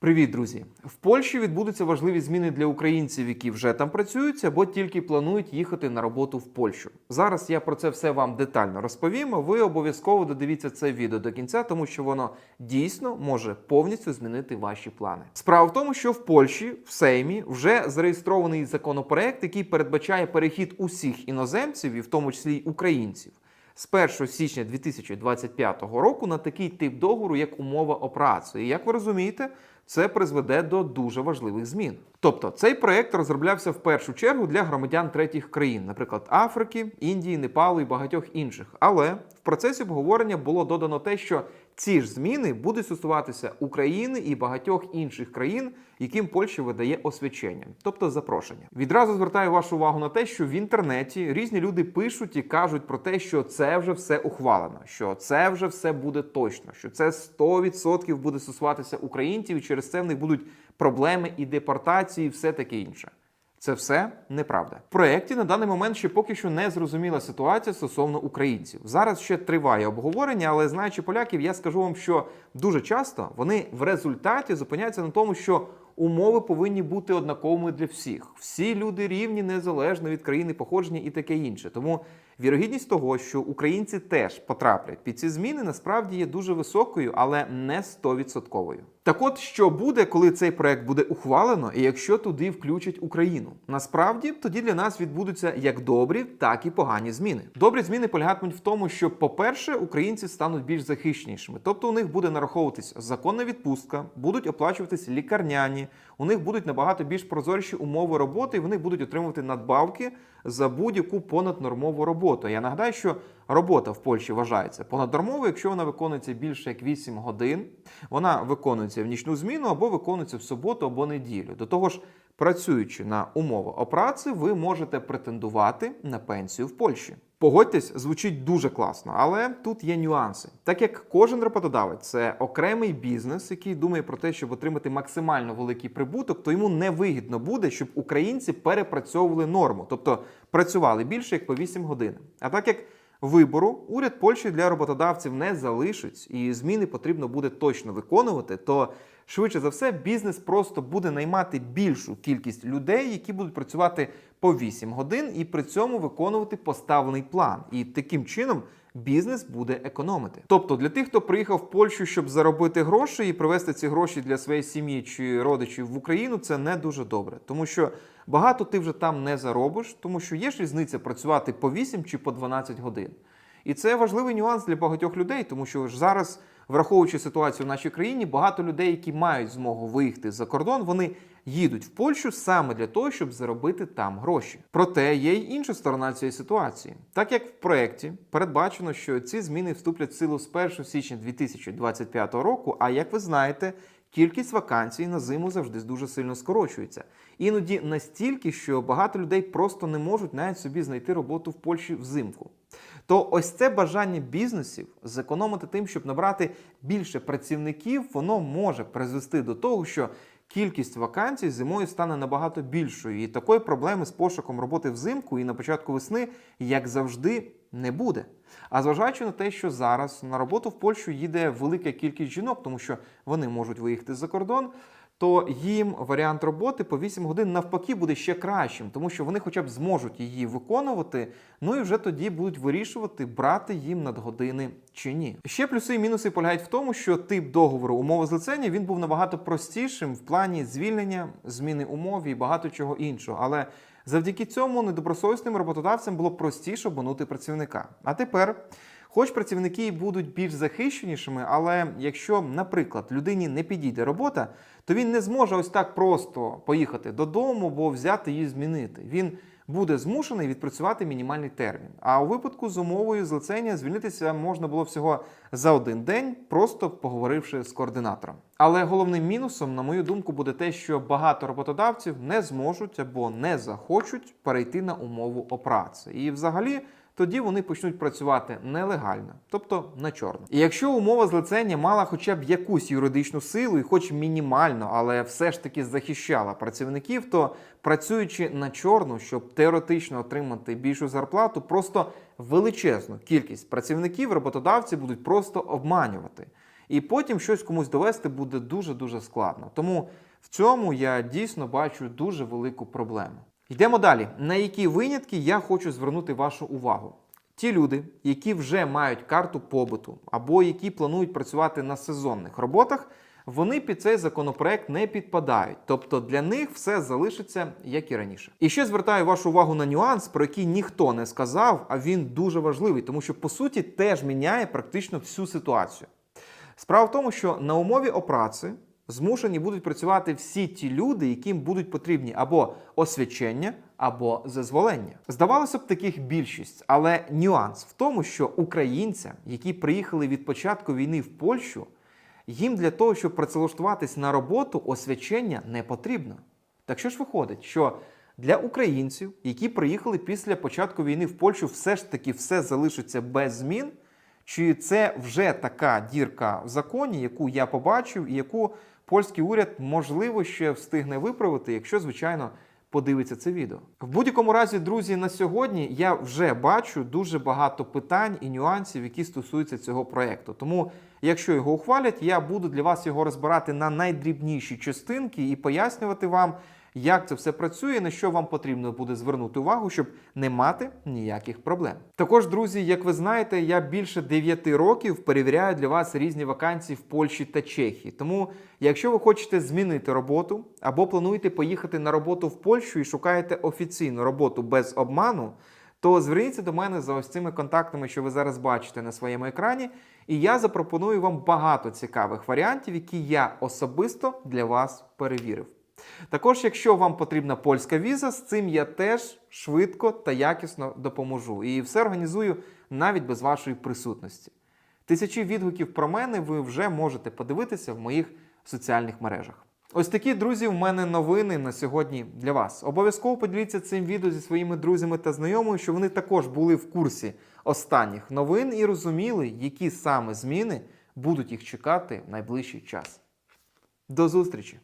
Привіт, друзі! В Польщі відбудуться важливі зміни для українців, які вже там працюють або тільки планують їхати на роботу в Польщу. Зараз я про це все вам детально розповім. Ви обов'язково додивіться це відео до кінця, тому що воно дійсно може повністю змінити ваші плани. Справа в тому, що в Польщі в Сеймі вже зареєстрований законопроект, який передбачає перехід усіх іноземців, і в тому числі й українців. З 1 січня 2025 року на такий тип договору, як умова о праці. І як ви розумієте, це призведе до дуже важливих змін. Тобто цей проект розроблявся в першу чергу для громадян третіх країн, наприклад, Африки, Індії, Непалу і багатьох інших. Але в процесі обговорення було додано те, що ці ж зміни будуть стосуватися України і багатьох інших країн, яким Польща видає освячення, тобто запрошення. Відразу звертаю вашу увагу на те, що в інтернеті різні люди пишуть і кажуть про те, що це вже все ухвалено, що це вже все буде точно, що це 100% буде стосуватися українців, і через це в них будуть проблеми і депортації, і все таке інше. Це все неправда. В проєкті на даний момент ще поки що не зрозуміла ситуація стосовно українців. Зараз ще триває обговорення, але знаючи поляків, я скажу вам, що дуже часто вони в результаті зупиняються на тому, що умови повинні бути однаковими для всіх. Всі люди рівні незалежно від країни походження і таке інше. Тому вірогідність того, що українці теж потраплять під ці зміни, насправді є дуже високою, але не 100%. Так от, що буде, коли цей проект буде ухвалено, і якщо туди включать Україну? Насправді тоді для нас відбудуться як добрі, так і погані зміни. Добрі зміни полягатимуть в тому, що, по-перше, українці стануть більш захищенішими, тобто у них буде нараховуватись законна відпустка, будуть оплачуватись лікарняні, у них будуть набагато більш прозоріші умови роботи, і вони будуть отримувати надбавки за будь-яку понаднормову роботу. Я нагадаю, що робота в Польщі вважається понаднормовою, якщо вона виконується більше як 8 годин, вона виконується в нічну зміну або виконується в суботу або неділю. До того ж, працюючи на умови о праці, ви можете претендувати на пенсію в Польщі. Погодьтесь, звучить дуже класно, але тут є нюанси. Так як кожен роботодавець це окремий бізнес, який думає про те, щоб отримати максимально великий прибуток, то йому невигідно буде, щоб українці перепрацьовували норму, тобто працювали більше як по 8 годин. А так як вибору уряд Польщі для роботодавців не залишить, і зміни потрібно буде точно виконувати, то швидше за все бізнес просто буде наймати більшу кількість людей, які будуть працювати по 8 годин і при цьому виконувати поставлений план. І таким чином бізнес буде економити. Тобто для тих, хто приїхав в Польщу, щоб заробити гроші і привезти ці гроші для своєї сім'ї чи родичів в Україну, це не дуже добре, тому що багато ти вже там не заробиш, тому що є ж різниця працювати по 8 чи по 12 годин. І це важливий нюанс для багатьох людей, тому що ж зараз, враховуючи ситуацію в нашій країні, багато людей, які мають змогу виїхати за кордон, вони їдуть в Польщу саме для того, щоб заробити там гроші. Проте є й інша сторона цієї ситуації. Так як в проєкті передбачено, що ці зміни вступлять в силу з 1 січня 2025 року. А як ви знаєте, кількість вакансій на зиму завжди дуже сильно скорочується. Іноді настільки, що багато людей просто не можуть навіть собі знайти роботу в Польщі взимку. То ось це бажання бізнесів зекономити тим, щоб набрати більше працівників, воно може призвести до того, що кількість вакансій зимою стане набагато більшою. І такої проблеми з пошуком роботи взимку і на початку весни, як завжди, не буде. А зважаючи на те, що зараз на роботу в Польщу їде велика кількість жінок, тому що вони можуть виїхати за кордон. То їм варіант роботи по 8 годин навпаки буде ще кращим, тому що вони хоча б зможуть її виконувати, ну і вже тоді будуть вирішувати, брати їм надгодини чи ні. Ще плюси і мінуси полягають в тому, що тип договору умови злицення він був набагато простішим в плані звільнення, зміни умов і багато чого іншого. Але завдяки цьому недобросовісним роботодавцям було простіше обманути працівника. А тепер. Хоч працівники будуть більш захищенішими, але якщо, наприклад, людині не підійде робота, то він не зможе ось так просто поїхати додому або взяти її змінити. Він буде змушений відпрацювати мінімальний термін. А у випадку з умовою злицення звільнитися можна було всього за один день, просто поговоривши з координатором. Але головним мінусом, на мою думку, буде те, що багато роботодавців не зможуть або не захочуть перейти на умову о праці. І взагалі тоді вони почнуть працювати нелегально, тобто на чорно. І якщо умова злицення мала хоча б якусь юридичну силу, і хоч мінімально, але все ж таки захищала працівників, то працюючи на чорну, щоб теоретично отримати більшу зарплату, просто величезну кількість працівників роботодавці будуть просто обманювати. і потім щось комусь довести буде дуже дуже складно. Тому в цьому я дійсно бачу дуже велику проблему. Йдемо далі. На які винятки я хочу звернути вашу увагу? Ті люди, які вже мають карту побуту або які планують працювати на сезонних роботах, вони під цей законопроект не підпадають. Тобто для них все залишиться як і раніше. І ще звертаю вашу увагу на нюанс, про який ніхто не сказав, а він дуже важливий, тому що по суті теж міняє практично всю ситуацію. Справа в тому, що на умові опраці змушені будуть працювати всі ті люди, яким будуть потрібні або освячення, або зазволення. Здавалося б, таких більшість, але нюанс в тому, що українцям, які приїхали від початку війни в Польщу, їм для того, щоб працевлаштуватись на роботу, освячення не потрібно. Так що ж виходить, що для українців, які приїхали після початку війни в Польщу, все ж таки все залишиться без змін. Чи це вже така дірка в законі, яку я побачив, і яку польський уряд можливо ще встигне виправити, якщо, звичайно, подивиться це відео? В будь-якому разі, друзі, на сьогодні я вже бачу дуже багато питань і нюансів, які стосуються цього проекту. Тому, якщо його ухвалять, я буду для вас його розбирати на найдрібніші частинки і пояснювати вам, як це все працює, на що вам потрібно буде звернути увагу, щоб не мати ніяких проблем. Також, друзі, як ви знаєте, я більше 9 років перевіряю для вас різні вакансії в Польщі та Чехії. Тому, якщо ви хочете змінити роботу або плануєте поїхати на роботу в Польщу і шукаєте офіційну роботу без обману, то зверніться до мене за ось цими контактами, що ви зараз бачите на своєму екрані, і я запропоную вам багато цікавих варіантів, які я особисто для вас перевірив. Також, якщо вам потрібна польська віза, з цим я теж швидко та якісно допоможу. І все організую навіть без вашої присутності. Тисячі відгуків про мене ви вже можете подивитися в моїх соціальних мережах. Ось такі, друзі, в мене новини на сьогодні для вас. Обов'язково поділіться цим відео зі своїми друзями та знайомими, щоб вони також були в курсі останніх новин і розуміли, які саме зміни будуть їх чекати в найближчий час. До зустрічі!